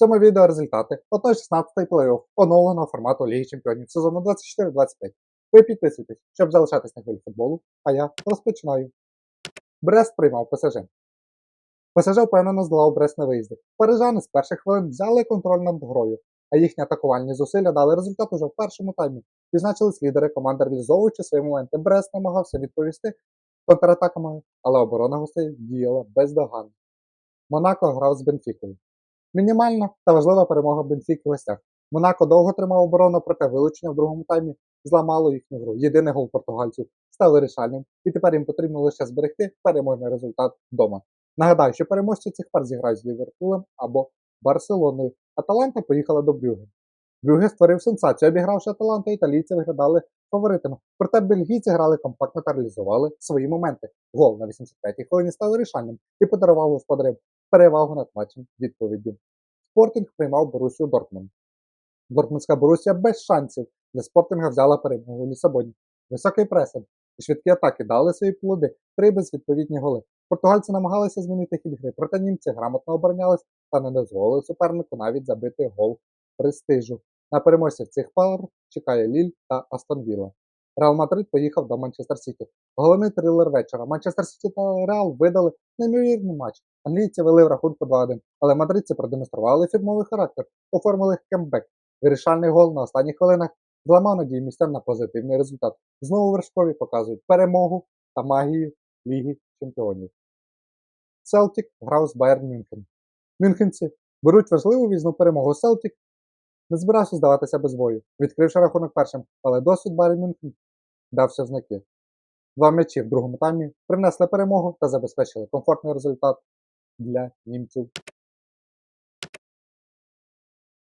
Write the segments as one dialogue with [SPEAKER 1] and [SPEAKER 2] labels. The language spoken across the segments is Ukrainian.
[SPEAKER 1] цьому відео результати 1-16 плей-офф оновленого формату Ліги Чемпіонів сезону 24-25. Ви підписуйтесь, щоб залишатись на хвилі футболу, а я розпочинаю. Брест приймав ПСЖ. ПСЖ впевнено здолав Брест на виїзді. Парижани з перших хвилин взяли контроль над грою, а їхні атакувальні зусилля дали результат уже в першому таймі. Відзначились лідери команди, реалізовуючи свої моменти. Брест намагався відповісти контратаками, але оборона гостей діяла бездоганно. Монако грав з Бенфікою. Мінімальна та важлива перемога Бенфіки в гостях. Монако довго тримав оборону, проте вилучення в другому таймі зламало їхню гру. Єдиний гол португальців став вирішальним, і тепер їм потрібно лише зберегти переможний результат вдома. Нагадаю, що переможці цих пар зіграють з Ліверпулем або Барселоною. Аталанта поїхала до Брюге. Брюге створив сенсацію, обігравши Аталанту, італійці виглядали фаворитами. Проте бельгійці грали компактно та реалізували свої моменти. Гол на 85-й хвилині став вирішальним і подарував господарям перевагу над матчем відповіддю. Спортинг приймав Борусію Дортмунд. Дортмундська Борусія без шансів для спортинга взяла перемогу у Лісабоні. Високий пресинг і швидкі атаки дали свої плоди, три безвідповідні голи. Португальці намагалися змінити хід гри, проте німці грамотно оборонялись та не дозволили супернику навіть забити гол престижу. На переможців цих пар чекає Ліль та Астон Вілла. Реал Мадрид поїхав до Манчестер Сіті. Головний трилер вечора. Манчестер Сіті та Реал видали неймовірний матч. Англійці вели в рахунку 2-1, але мадридці продемонстрували фірмовий характер, оформили кембек. Вирішальний гол на останніх хвилинах зламав надії містян на позитивний результат. Знову вершкові показують перемогу та магію Ліги Чемпіонів. Селтік грав з Байерн Мюнхен. Мюнхенці беруть важливу візну перемогу. Селтік не збирався здаватися без бою, відкривши рахунок першим, але досвід Байерн Мюнхен дався в знаки. Два м'ячі в другому таймі принесли перемогу та забезпечили комфортний результат для німців.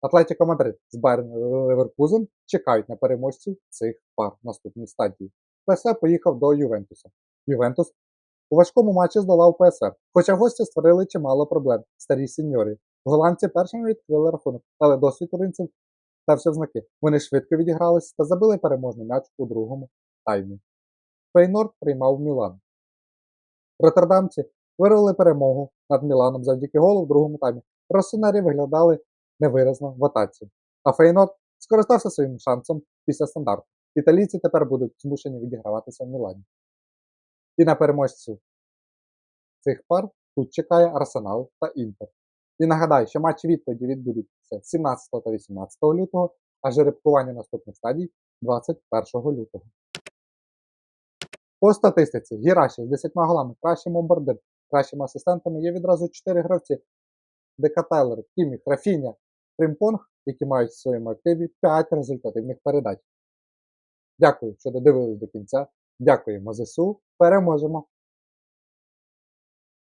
[SPEAKER 1] Атлетіко Мадрид з Байерн Леверкузен чекають на переможців цих пар в наступній стадії. ПСВ поїхав до Ювентуса. Ювентус у важкому матчі здолав ПСР, хоча гості створили чимало проблем старі сеньорі. Голландці першими відкрили рахунок, але досвід туринців дався в знаки. Вони швидко відігрались та забили переможний м'яч у другому таймі. Фейнорд приймав Мілан. Роттердамці вирвали перемогу над Міланом завдяки голу в другому таймі. Росонері виглядали невиразно в атаці. А Фейнорд скористався своїм шансом після стандарту. Італійці тепер будуть змушені відіграватися в Мілані. І на переможців цих пар тут чекає Арсенал та Інтер. І нагадаю, що матчі відповіді відбудуться 17 та 18 лютого, а жеребкування наступних стадій 21 лютого. По статистиці Гіраші з 10 голами, кращим бомбардир, кращими асистентами є відразу 4 гравці. Дека Тайлер, Рафіня, Фрімпонг, які мають в своєму активі 5 результативних передач. Дякую, що додивились до кінця. Дякуємо ЗСУ. Переможемо!